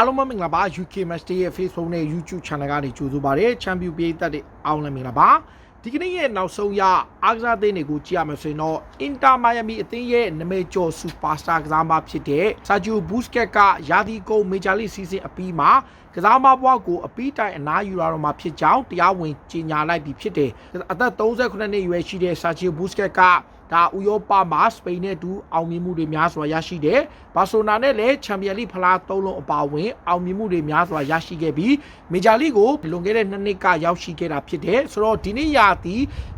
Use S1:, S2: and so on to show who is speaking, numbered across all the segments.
S1: အားလုံးပဲမင်္ဂလာပါ UK Match Day ရဲ့ Facebook နဲ့ YouTube Channel ကနေကြိုဆိုပါရစေချန်ပီယံပြည်သက်တွေအားလုံးလည်းမင်္ဂလာပါဒီကနေ့ရဲ့နောက်ဆုံးရအားကစားသင်းတွေကိုကြည့်ရမယ်ဆိုရင်တော့ Inter Miami အသင်းရဲ့နာမည်ကျော် Superstar ကစားမဖြစ်တဲ့ Sergio Busquets ကရာသီကုန် Major League Season အပြီးမှာကစားမဘွားကိုအပီးတိုင်အနားယူရတော့မှာဖြစ်ကြောင်းတရားဝင်ကြေညာလိုက်ပြီးဖြစ်တယ်အသက်38နှစ်အရွယ်ရှိတဲ့ Sergio Busquets ကဒါဥရောပမှာစပိန်နဲ့အတူအောင်မြင်မှုတွေများစွာရရှိတယ်။ ဘာဆိုနာနဲ့လည်းချန်ပီယံလိဖလား၃လုံးအပါအဝင်အောင်မြင်မှုတွေများစွာရရှိခဲ့ပြီးမေဂျာလိကိုလွန်ခဲ့တဲ့နှစ်နှစ်ကရောက်ရှိခဲ့တာဖြစ်တယ်။ဆိုတော့ဒီနေ့ရာသီ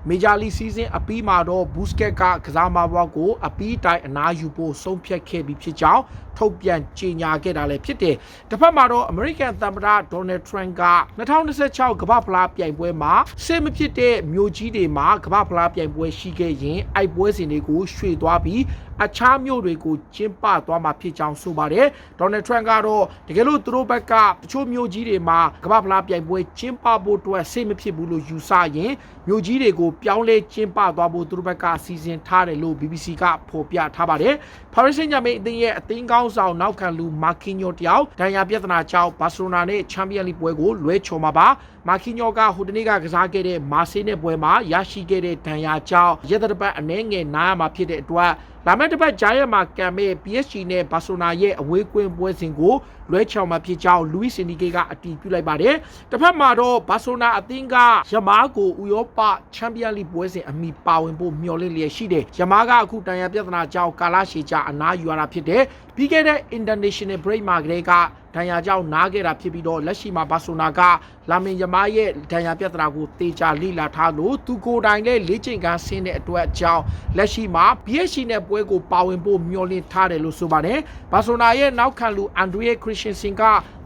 S1: မေဂျာလိစီဇန်အပြီးမှာတော့ဘူစကက်ကကစားမဘွားကိုအပြီးတိုင်အနားယူဖို့ဆုံးဖြတ်ခဲ့ပြီးဖြစ်ကြောင်းထုတ်ပြန်ကြေညာခဲ့တာလည်းဖြစ်တယ်။တစ်ဖက်မှာတော့ American သမ္မတ Donald Trump က2026ကမ္ဘာဖလားပြိုင်ပွဲမှာစစ်မဖြစ်တဲ့မြို့ကြီးတွေမှာကမ္ဘာဖလားပြိုင်ပွဲရှိခဲ့ရင်အိုက်ပွဲစဉ်တွေကိုရွှေ့သွားပြီးအခြားမြို့တွေကိုကျင်းပသွားမှာဖြစ်ကြောင်းဆိုပါတယ်။ဒေါ်နယ်ထရန့်ကတော့တကယ်လို့သူတို့ဘက်ကတချို့မြို့ကြီးတွေမှာကမ္ဘာဖလားပြိုင်ပွဲကျင်းပဖို့အတွက်စိတ်မဖြစ်ဘူးလို့ယူဆရင်မြို့ကြီးတွေကိုပြောင်းလဲကျင်းပသွားဖို့သူတို့ဘက်ကစီစဉ်ထားတယ်လို့ BBC ကဖော်ပြထားပါတယ်။ Paris Saint-Germain အသင်းရဲ့အသင်းကောင်းဆောင်နောက်ခံလူမာကီညိုတယောက်ဒဏ်ရာပြဿနာကြောင့်ဘာစီလိုနာနဲ့ချန်ပီယံလိပွဲကိုလွဲချော်မှာပါ။မာကီညိုကဟိုတနေ့ကကစားခဲ့တဲ့မာဆေးနဲ့ပွဲမှာရရှိခဲ့တဲ့ဒဏ်ရာကြောင့်ရက်သတ္တပတ်အနည်းငယ်နားရမှာဖြစ်တဲ့အတွက်လာမယ့်တစ်ပတ်ဂျာရက်မှာကံမဲ့ PSG နဲ့ဘာဆိုနာရဲ့အဝေးကွင်းပွဲစဉ်ကိုလွဲချောင်မှာဖြစ်ကြောင်းလူးစ်စင်ဒီကေကအတည်ပြုလိုက်ပါတယ်။တစ်ဖက်မှာတော့ဘာဆိုနာအသင်းကယမားကိုဥရောပချန်ပီယံလိပွဲစဉ်အမိပါဝင်ဖို့မျှော်လင့်လျက်ရှိတယ်။ယမားကအခုတန်ရပြဿနာကြောင့်ကာလရှည်ကြာအနားယူရတာဖြစ်တယ်။ပြီးခဲ့တဲ့ International Break မှာကလေးက ဒဏ်ရာကြောင့်နားခဲ့တာဖြစ်ပြီးတော့လက်ရှိမှာဘာဆိုနာကလာမင်ယမားရဲ့ဒဏ်ရာပြဿနာကိုတေချာလိလာထားလို့သူကိုယ်တိုင်လည်းလေ့ကျင့်ခန်းဆင်းတဲ့အတွက်အကြောင်းလက်ရှိမှာ BSC နဲ့ပွဲကိုပါဝင်ဖို့မျှော်လင့်ထားတယ်လို့ဆိုပါတယ်။ဘာဆိုနာရဲ့နောက်ခံလူအန်ဒရီယခရစ်ရှင်စင်က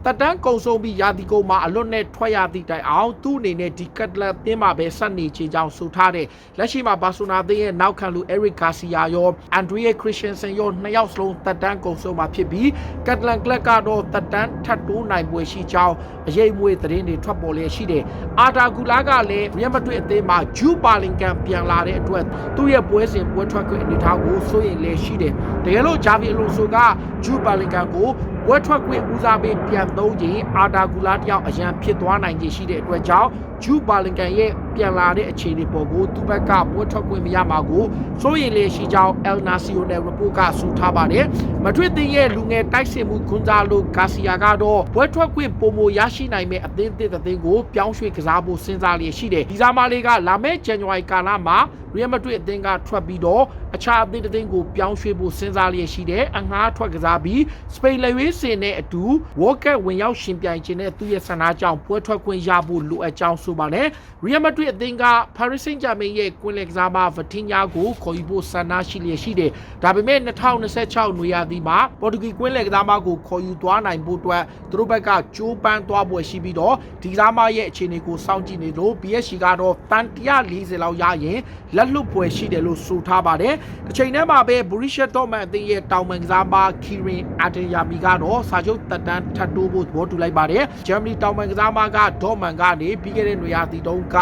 S1: တက်တန်းကုံဆုံးပြီးရာသီကုန်မှာအလွတ်နဲ့ထွက်ရသည့်တိုင်အောင်သူ့အနေနဲ့ဒီကတ်လက်သင်းမှာပဲဆက်နေချေကြောင်းဆိုထားတယ်။လက်ရှိမှာဘာဆိုနာသင်းရဲ့နောက်ခံလူအရစ်ဂါစီယာရောအန်ဒရီယခရစ်ရှင်စင်ရောနှစ်ယောက်စလုံးတက်တန်းကုံဆုံးမှာဖြစ်ပြီးကတ်လန်ကလပ်ကတော့တက်တန်းထပ်တိုးနိုင်ပွဲရှိကြောင်းအရေးမွေးသတင်းတွေထွက်ပေါ်လျက်ရှိတယ်။အာတာဂူလာကလည်းရီယယ်မက်ဒရစ်အသင်းမှာဂျူပါလင်ကန်ပြန်လာတဲ့အတွက်သူ့ရဲ့ပွဲစဉ်ပွဲထွက်ခွင့်အနေထားကိုစိုးရိမ်လျက်ရှိတယ်။တကယ်လို့ဂျာဗီအလိုဆိုကဂျူပါလင်ကန်ကို ဝက်ထွက်ခွင့်ဦးစားပေးပြန်သုံးခြင်းအာတာဂူလာတယောက်အရန်ဖြစ်သွားနိုင်ခြင်းရှိတဲ့အတွက်ကြောင့် ဂျူပါလင်ကန်ရဲ့ပြန်လာတဲ့အခြေအနေပေါ်ကိုသူ့ဘက်ကပွဲထွက်ခွင့်မရမှာကိုစိုးရိမ်လျက်ရှိကြောင်း El Nacional Report ကဆိုထားပါတယ်။မဒရစ်သင်းရဲ့လူငယ်တိုက်စစ်မှုခွန်ဇာလိုဂါစီယာကတော့ပွဲထွက်ခွင့်ပုံမရရှိနိုင်မဲ့အသင်းသစ်အသင်းကိုပြောင်းရွှေ့ကစားဖို့စဉ်းစားလျက်ရှိတယ်။ဒီဇာမာလေးကလာမယ့်ဇန်နဝါရီကာလမှာရီယယ်မက်ဒရစ်အသင်းကထွက်ပြီးတော့အခြားအသင်းတစ်သင်းကိုပြောင်းရွှေ့ဖို့စဉ်းစားလျက်ရှိတယ်။အငှားထွက်ကစားပြီးစပိန်လေဝေးစင်နဲ့အတူဝေါ်ကက်ဝင်ရောက်ရှင်ပြိုင်ခြင်းနဲ့သူ့ရဲ့ဆန္ဒကြောင့်ပွဲထွက်ခွင့်ရဖို့လိုအပ်ကြောင်းဆိုပါတယ်။ရီယယ်မက်ဒရစ်အသင်းက Paris Saint-Germain ရဲ့ကွင်းလယ်ကစားမဗတင်ညာကိုခေါ်ယူဖို့ဆန္ဒရှိလျက်ရှိတယ်။ဒါပေမဲ့2026နွေရာသီမှာပေါ်တူဂီကွင်းလယ်ကစားမကိုခေါ်ယူသွားနိုင်ဖို့အတွက်သူတို့ဘက်ကကြိုးပမ်းသွားပွဲရှိပြီးတော့ဒီကစားမရဲ့အခြေအနေကိုစောင့်ကြည့်နေလို့ PSG ကတော့တန်140လောက်ရရင်လက်လွတ်ပွဲရှိတယ်လို့ဆိုထားပါတယ်။တစ်ချိန်တည်းမှာပဲ Borussia Dortmund အသင်းရဲ့တောင်ပန်ကစားမ Kirin Adeyemi ကတော့စာချုပ်တက်တန်းထပ်တိုးဖို့သဘောတူလိုက်ပါတယ်။ Germany တောင်ပန်ကစားမက Dortmund ကနေပြီးခဲ့တဲ့နွေရာသီတုန်းက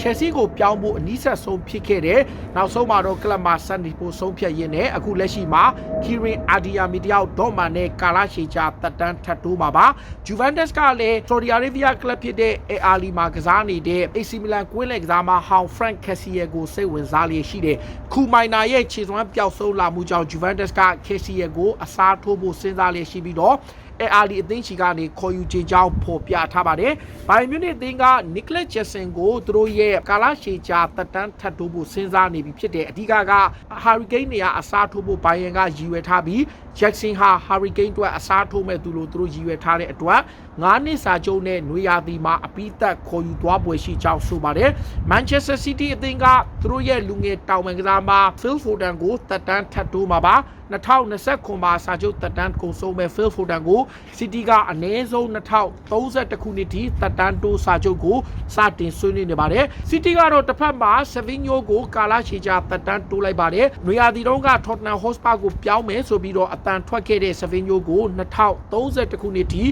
S1: Chelsea ကိုပြောင်းဖို့အနည်းဆက်ဆုံးဖြစ်ခဲ့တယ်။နောက်ဆုံးမှာတော့ကလပ်မှာဆက်နေဖို့ဆုံးဖြတ်ရင်းနဲ့အခုလက်ရှိမှာ Kirin Adeyemi တယောက် Dortmund နဲ့ကာလာရှီချာတက်တန်းထပ်တိုးမှာပါ။ Juventus ကလည်း Saudi Arabia ကလပ်ဖြစ်တဲ့ Al Ahly မှာကစားနေတဲ့ AC Milan ကွင်းလယ်ကစားမဟောင် Frank Kessié ကိုစိတ်ဝင်စားလျက်ရှိတယ်။ခူမိုင်နာရဲ့ခြေစွမ်းပျောက်ဆုံးလာမှုကြောင့် Juventus က Kessié ကိုအစားထိုးဖို့စဉ်းစားလျက်ရှိပြီးတော့ အဲအာလီအသင်းချီကနေခေါ်ယူခြင်းကြောင်းဖော်ပြထားပါတယ်။ဘိုင်မြူနစ်အသင်းကနီကလက်ဂျက်ဆန်ကိုသူတို့ရဲ့ကာလာရှေချာတက်တန်းထပ်တိုးဖို့စဉ်းစားနေပြီဖြစ်တယ်။အဓိကကဟာရီကိန်းနေရာအစားထိုးဖို့ဘိုင်ယန်ကရည်ရွယ်ထားပြီးဂျက်ဆင်ဟာဟာရီကိန်းအတွက်အစားထိုးမဲ့သူလို့သူတို့ရည်ရွယ်ထားတဲ့အတွက်၅နှစ်စာချုပ်နဲ့နွေရာသီမှာအပိသက်ခေါ်ယူသွားပွဲရှိကြောင်းဆိုပါတယ်။ Manchester City အသင်းကသူတို့ရဲ့လူငယ်တောင်ပန်ကစားမ Phil Foden ကိုတက်တန်းထပ်တိုးမှာပါ။2029မှာစာချုပ်တက်တန်းကုန်ဆုံးမဲ့ Phil Foden ကို City ကအနည်းဆုံး2031ခုနှစ်ထိတက်တန်းတိုးစာချုပ်ကိုစတင်ဆွေးနွေးနေပါတယ်။ City ကတော့တစ်ဖက်မှာ Savinho ကိုကာလာရှီချာတက်တန်းတိုးလိုက်ပါတယ်။နွေရာသီတုန်းက Tottenham Hotspur ကိုပြောင်းမယ်ဆိုပြီးတော့အတန်ထွက်ခဲ့တဲ့ Savinho ကို2031ခုနှစ်ထိ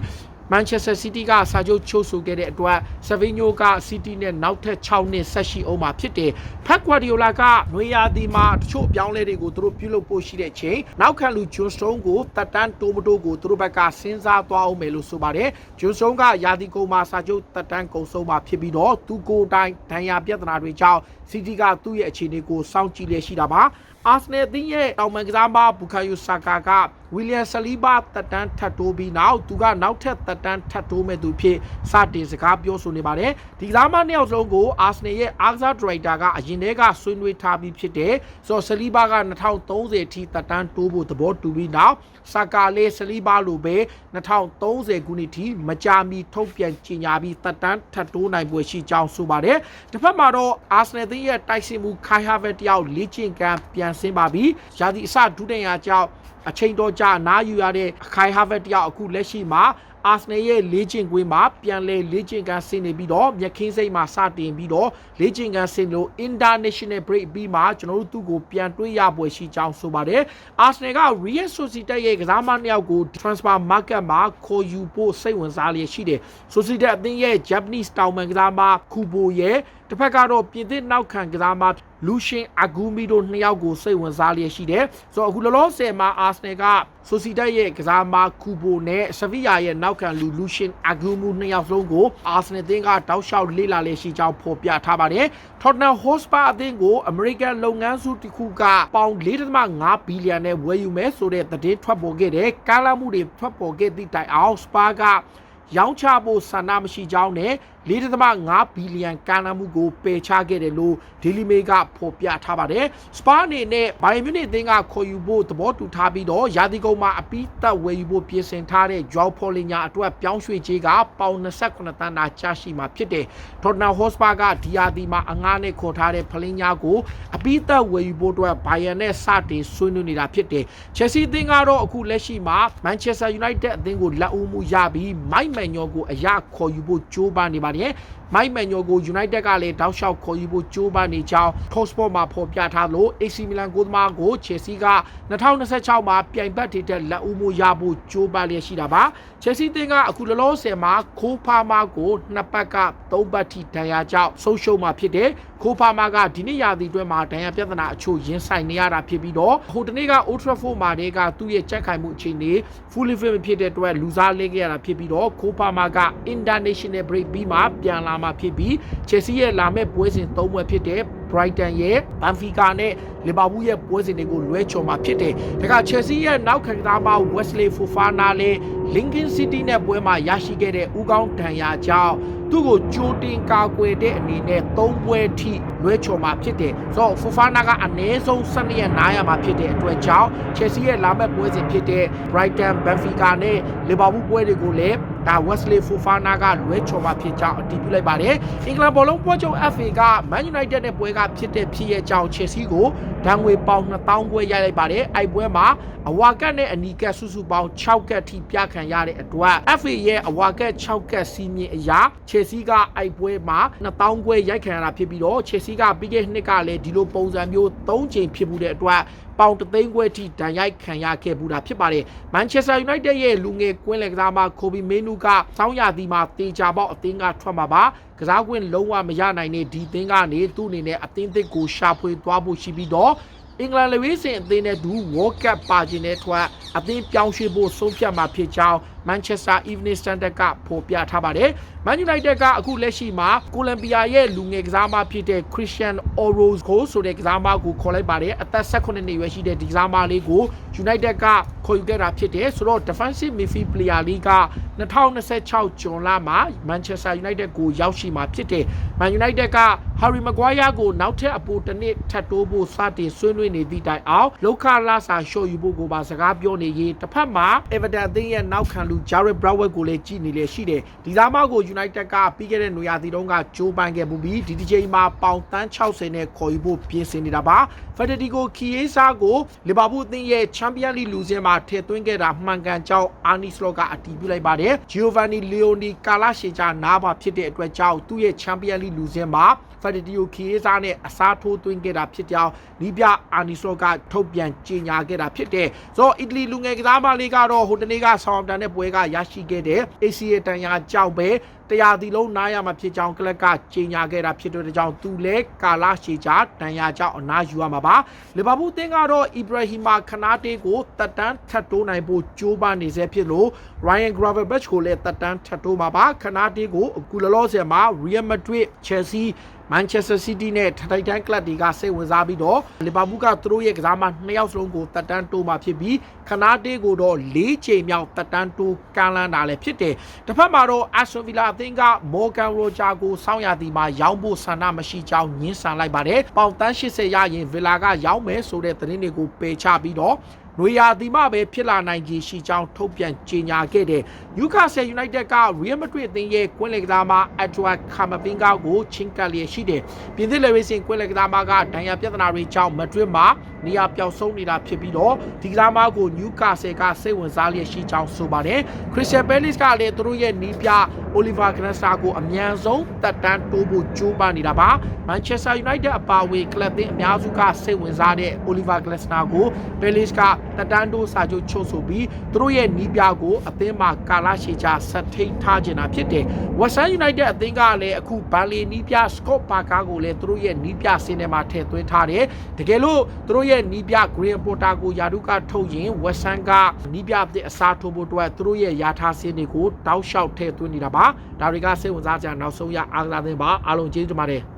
S1: Manchester City ကစာချုပ်ချုပ်ဆိုခဲ့တဲ့အတွက် Savinho က City နဲ့နောက်ထပ်6နှစ်ဆက်ရှိအောင်မှာဖြစ်တယ်။ Pep Guardiola ကနွေရာသီမှာတချို့အပြောင်းအလဲတွေကိုသူတို့ပြုလုပ်ဖို့ရှိတဲ့ချိန်နောက်ခံလူ John Stone ကိုတက်တန်းတိုးမတိုးကိုသူတို့ဘက်ကစဉ်းစားသွားအောင်မယ်လို့ဆိုပါတယ်။ John Stone ကရာသီကုန်မှာစာချုပ်တက်တန်းကုန်ဆုံးမှာဖြစ်ပြီးတော့သူကိုယ်တိုင်ဒဏ်ရာပြဿနာတွေကြောင့် City ကသူ့ရဲ့အခြေအနေကိုစောင့်ကြည့်လျက်ရှိတာပါ။ အာဆနယ်အသင်းရဲ့တောင်ပန်ကစားမဘူကာယိုဆာကာကဝီလီယံဆလီဘာတက်တန်းထပ်တိုးပြီးနောက်သူကနောက်ထပ်တက်တန်းထပ်တိုးမဲ့သူဖြစ်စတင်စကားပြောဆိုနေပါတယ်ဒီကစားမနှစ်ယောက်စလုံးကိုအာဆနယ်ရဲ့အားကစားဒရိုက်တာကအရင်တည်းကဆွေးနွေးထားပြီးဖြစ်တယ်ဆိုတော့ဆလီဘာက2030အထိတက်တန်းတိုးဖို့သဘောတူပြီးနောက်ဆာကာလေးဆလီဘာလိုပဲ2030ခုနှစ်ထိမကြာမီထုတ်ပြန်ကြေညာပြီးတက်တန်းထပ်တိုးနိုင်ပွဲရှိကြောင်းဆိုပါတယ်တစ်ဖက်မှာတော့အာဆနယ်သင်းရဲ့တိုက်စစ်မှုခိုင်ဟာဗက်တယောက်လေ့ကျင့်ခန်းပြန်ဆင်းပါပြီးရာသီအစဒုတိယကြောင့်အချိန်တော်ကြာနားယူရတဲ့ခိုင်ဟာဗက်တယောက်အခုလက်ရှိမှာအာဆနယ်ရဲ့လေ့ကျင့်ကွင်းမှာပြန်လဲလေ့ကျင့်ခန်းဆင်းနေပြီးတော့မြက်ခင်းစိတ်မှာစတင်ပြီးတော့လေ့ကျင့်ခန်းဆင်းလို့ international break ပြီးမှကျွန်တော်တို့သူ့ကိုပြန်တွေးရပွဲရှိကြောင်းဆိုပါတယ်အာဆနယ်က Real Sociedad ရဲ့ကစားမနှစ်ယောက်ကို transfer market မှာခေါ်ယူဖို့စိတ်ဝင်စားလျက်ရှိတယ် Sociedad အသင်းရဲ့ Japanese တောင်ပန်ကစားမခုဘိုရဲ့ တစ်ဖက်ကတော့ပြင်သစ်နောက်ခံကစားမလူရှင်အဂူမီတို့နှစ်ယောက်ကိုစိတ်ဝင်စားလျက်ရှိတယ်ဆိုတော့အခုလောလောဆယ်မှာအာဆနယ်ကဆိုစီတက်ရဲ့ကစားမကူဘိုနဲ့ဆဗီယာရဲ့နောက်ခံလူလူရှင်အဂူမူနှစ်ယောက်လုံးကိုအာဆနယ်တင်းကတောက်လျှောက်လေ့လာလျက်ရှိကြောင်းဖော်ပြထားပါတယ်ထော်တနမ်ဟော့စပါအသင်းကိုအမေရိကန်လုပ်ငန်းစုတစ်ခုကပေါင်4.5ဘီလီယံနဲ့ဝယ်ယူမယ်ဆိုတဲ့သတင်းထွက်ပေါ်ခဲ့တယ်ကားလာမှုတွေထွက်ပေါ်ခဲ့သည့်တိုင်အောင်စပါကရောင်းချဖို့ဆန္ဒမရှိကြောင်းနဲ့ 4.5ဘီလီယံကာနာမှုကိုပယ်ချခဲ့တယ်လို့ Daily Mail ကဖော်ပြထားပါတယ်။စပါအနေနဲ့ဘိုင်မြူနစ်အသင်းကခေါ်ယူဖို့သဘောတူထားပြီးတော့ရာသီကုန်မှာအပိသက်ဝယ်ယူဖို့ပြင်ဆင်ထားတဲ့ Joao Paulinho အတွက်ပြောင်းရွှေ့ခြင်းကပေါင်28တန်းသာချရှိမှာဖြစ်တယ်။ Tottenham Hotspur ကဒီယာဒီမှာအငားနဲ့ခေါ်ထားတဲ့ Paulinho ကိုအပိသက်ဝယ်ယူဖို့အတွက်ဘိုင်ယန်နဲ့စတင်ဆွေးနွေးနေတာဖြစ်တယ်။ Chelsea အသင်းကတော့အခုလက်ရှိမှာ Manchester United အသင်းကိုလက်ဦးမှုရပြီး Mike Maignan ကိုအရခေါ်ယူဖို့ကြိုးပမ်းနေပါတယ်။မိုက်မန်ညိုကို United ကလည်းတောက်လျှောက်ခေါ်ယူဖို့ကြိုးပမ်းနေကြောင်း Talksport မှာဖော်ပြထားလို့ AC Milan ကိုသမားကို Chelsea က2026မှာပြိုင်ဘက်တွေတက်လက်ဦးမှုရဖို့ကြိုးပမ်းလျက်ရှိတာပါ Chelsea တင်ကအခုလောလောဆယ်မှာခိုးဖာမာကိုနှစ်ပတ်ကသုံးပတ်ထိဒဏ်ရာကြောင့်ဆုံးရှုံးမှာဖြစ်တယ်ခိုးဖာမာကဒီနေ့ရာသီအတွင်းမှာဒဏ်ရာပြဿနာအချို့ရင်ဆိုင်နေရတာဖြစ်ပြီးတော့ဟိုတနေ့က Old Trafford မှာတည်းကသူ့ရဲ့ကြက်ခိုင်မှုအခြေအနေ fully fit ဖြစ်တဲ့အတွက်လူစားလဲခဲ့ရတာဖြစ်ပြီးတော့ခိုးဖာမာက international break ပြီးမှပြန်လာမှာဖြစ်ပြီး Chelsea ရဲ့လာမဲ့ပွဲစဉ်၃ပွဲဖြစ်တဲ့ Brighton ရဲ့ Benfica နဲ့ Liverpool ရဲ့ပွဲစဉ်တွေကိုလွဲချော်မှာဖြစ်တယ်။ဒါက Chelsea ရဲ့နောက်ခံကစားမ Wesley Fofana လည်း Lincoln City နဲ့ပွဲမှာရရှိခဲ့တဲ့ဥကောင်းဒဏ်ရာကြောင့်သူ့ကိုကြိုတင်ကာကွယ်တဲ့အနေနဲ့၃ပွဲထိ လွဲချော်မှာဖြစ်တယ်။ဆိုတော့ Fofana ကအနည်းဆုံး12ရက်နားရမှာဖြစ်တဲ့အတွက်ကြောင့် Chelsea ရဲ့လာမဲ့ပွဲစဉ်ဖြစ်တဲ့ Brighton, Benfica နဲ့ Liverpool ပွဲတွေကိုလည်းဒါ Wesley Fofana ကလွဲချော်မှာဖြစ်ကြောင်းအတည်ပြုလိုက်ပါတယ်။အင်္ဂလန်ဘောလုံးပွဲချုပ် FA က Man United နဲ့ပွဲကဖြစ်တဲ့ဖြစ်ရဲ့ကြောင့် Chelsea ကိုဒဏ်ငွေပေါင်2000ခွဲရိုက်လိုက်ပါတယ်။အိုက်ပွဲမှာအဝါကတ်နဲ့အနီကတ်စုစုပေါင်း6ကတ်ထိပြခံရတဲ့အတွက် FA ရဲ့အဝါကတ်6ကတ်စီးမြင့်အရာ Chelsea ကအိုက်ပွဲမှာ2000ခွဲရိုက်ခံရတာဖြစ်ပြီးတော့ Chelsea ကပြီးခဲ့တဲ့နှစ်ကလည်းဒီလိုပုံစံမျိုး3ချိန်ဖြစ်မှုတဲ့အတွက်ပေါင်တသိန်းခွဲထိဒဏ်ရိုက်ခံရခဲ့ဘူးတာဖြစ်ပါတယ်။ Manchester United ရဲ့လူငယ်ကွင်းလယ်ကစားမ Kobe Menu ကစောင်းရသည်မှာတေချာပေါက်အသင်းကထွက်မှာပါ။ကစားကွင်းလုံးဝမရနိုင်တဲ့ဒီသင်းကနေသူ့အနေနဲ့အသင်းသစ်ကိုရှာဖွေသွားဖို့ရှိပြီးတော့အင်္ဂလန်လေဝေးစင်အသင်းနဲ့ဒူ World Cup ပါခြင်းနဲ့ထွက်အသင်းပြောင်းရွှေ့ဖို့ဆုံးဖြတ်မှာဖြစ်ကြောင်း Manchester Evening Standard ကဖော်ပြထားပါတယ်။ Man United ကအခုလက်ရှိမှာကိုလံဘီယာရဲ့လူငယ်ကစားမဖြစ်တဲ့ Christian Orozco ဆိုတဲ့ကစားမကိုခေါ်လိုက်ပါတယ်။အသက်18နှစ်ရွယ်ရှိတဲ့ဒီကစားမလေးကို United ကခေါ်ယူခဲ့တာဖြစ်တယ်ဆိုတော့ defensive midfield player လေးက2026ဂျွန်လမှာ Manchester United ကိုရောက်ရှိမှာဖြစ်တယ်။ Man United က Harry Maguire ကိုနောက်ထပ်အပိုတစ်နှစ်ထပ်တိုးဖို့စတင်ဆွေးနွေးနေသည့်တိုင်အောင်လောက်ခလာစာရှော့ယူဖို့ကိုပါစကားပြောနေရေးတစ်ဖက်မှာ Everton အသင်းရဲ့နောက်ခံလူ Jared Browell ကိုလည်းကြည်နေလေရှိတယ်။ဒီသားမကို United ကပြီးခဲ့တဲ့နွေရာသီတုန်းကဂျိုးပန်းခဲ့မှုပြီးဒီဒီချိန်မှာပေါင်တန်း60နဲ့ခေါ်ယူဖို့ပြင်ဆင်နေတာပါ။ Federico Chiesa ကို Liverpool အသင်းရဲ့ Champions League လူစင်းမှာထည့်သွင်းခဲ့တာမှန်ကန်ကြောင်း Arne Slot ကအတည်ပြုလိုက်ပါတယ်။ Giovanni Leoni ကာလာရှေချာနားပါဖြစ်တဲ့အတွက်ကြောင့်သူ့ရဲ့ Champions League လူစင်းမှာဖက်တီယိုခီယေစာနဲ့အစားထိုးသွင်းခဲ့တာဖြစ်ကြောင်းနီးပြအာနီစလော့ကထုတ်ပြန်ကြေညာခဲ့တာဖြစ်တယ်ဆိုတော့အီတလီလူငယ်ကစားမလေးကတော့ဟိုတနေ့ကဆောင်းတန်တဲ့ပွဲကရရှိခဲ့တဲ့ ACA တန်ရာကြောက်ပဲတရားဒီလုံးနားရမှာဖြစ်ကြောင်းကလပ်ကကြေညာခဲ့တာဖြစ်တဲ့ကြောင့်သူလဲကာလာရှေချာတန်ရာကြောက်အနားယူရမှာပါလီဗာပူးအသင်းကတော့အီဘရာဟီမာခနာတေးကိုတက်တန်းထပ်တိုးနိုင်ဖို့ကြိုးပမ်းနေစေဖြစ်လို့ Ryan Gravenberch ကိုလည်းတက်တန်းထပ်တိုးမှာပါခနာတေးကိုအခုလောလောဆယ်မှာ Real Madrid Chelsea Manchester City နဲ့ထိုက်တန်ကလပ်တွေကစိတ်ဝင်စားပြီးတော့လီဗာပူးကသူတို့ရဲ့ကစားမနှစ်ယောက်စလုံးကိုတက်တန်းတိုးမှာဖြစ်ပြီးခနာတေးကိုတော့၄ချိန်မြောက်တက်တန်းတိုးကမ်းလှမ်းတာလည်းဖြစ်တယ်တစ်ဖက်မှာတော့ Aston Villa အသင်းက Morgan Roger ကိုစောင့်ရသည်မှာရောင်းဖို့ဆန္ဒမရှိကြောင်းညှင်းဆန်လိုက်ပါတယ်ပေါင်တန်း80ရရင် Villa ကရောင်းမယ်ဆိုတဲ့သတင်းတွေကိုပယ်ချပြီးတော့နွေရာသီမှပဲဖြစ်လာနိုင်ခြေရှိကြောင်းထုတ်ပြန်ကြေညာခဲ့တဲ့ Newcastle United က Real Madrid အသင်းရဲ့ကွင်းလက်ကစားမ Edward Camavinga ကိုချင်းကပ်လျက်ရှိတယ်။ပြင်သစ်လေဝေးစင်ကွင်းလက်ကစားမကဒဏ်ရာပြဿနာတွေကြောင့် Madrid မှာနေရာပျောက်ဆုံးနေတာဖြစ်ပြီးတော့ဒီကစားမကို Newcastle ကစိတ်ဝင်စားလျက်ရှိကြောင်းဆိုပါတယ်။ Crystal Palace ကလည်းသူတို့ရဲ့နီးပြ Oliver Glasner ကိုအမြန်ဆုံးတက်တန်းတိုးဖို့ကြိုးပမ်းနေတာပါ။ Manchester United အပါအဝင်ကလပ်သင်းအများစုကစိတ်ဝင်စားတဲ့ Oliver Glasner ကို Palace ကတက်တန်းတိုးစာချုပ်ချုပ်ဆိုပြီးသူတို့ရဲ့နီးပြကိုအသင်းမှာကာလာရှည်ချဆက်ထိန်ထားခြင်းတာဖြစ်တယ်။ West Ham United အသင်းကလည်းအခုဘန်လီနီးပြ Scott Parker ကိုလည်းသူတို့ရဲ့နီးပြစင်းထဲမှာထည့်သွင်းထားတယ်။တကယ်လို့သူတို့ရဲ့နီးပြ Green Porter ကိုယာဒုကထုတ်ရင် West Ham ကနီးပြအသစ်အစားထိုးဖို့အတွက်သူတို့ရဲ့ယာထားစင်းတွေကိုတောက်လျှောက်ထည့်သွင်းနေတာပါ။ဒါတွေကစိတ်ဝင်စားကြနောက်ဆုံးရအားကစားသင်းပါအားလုံးကျေးဇူးတင်ပါတယ်။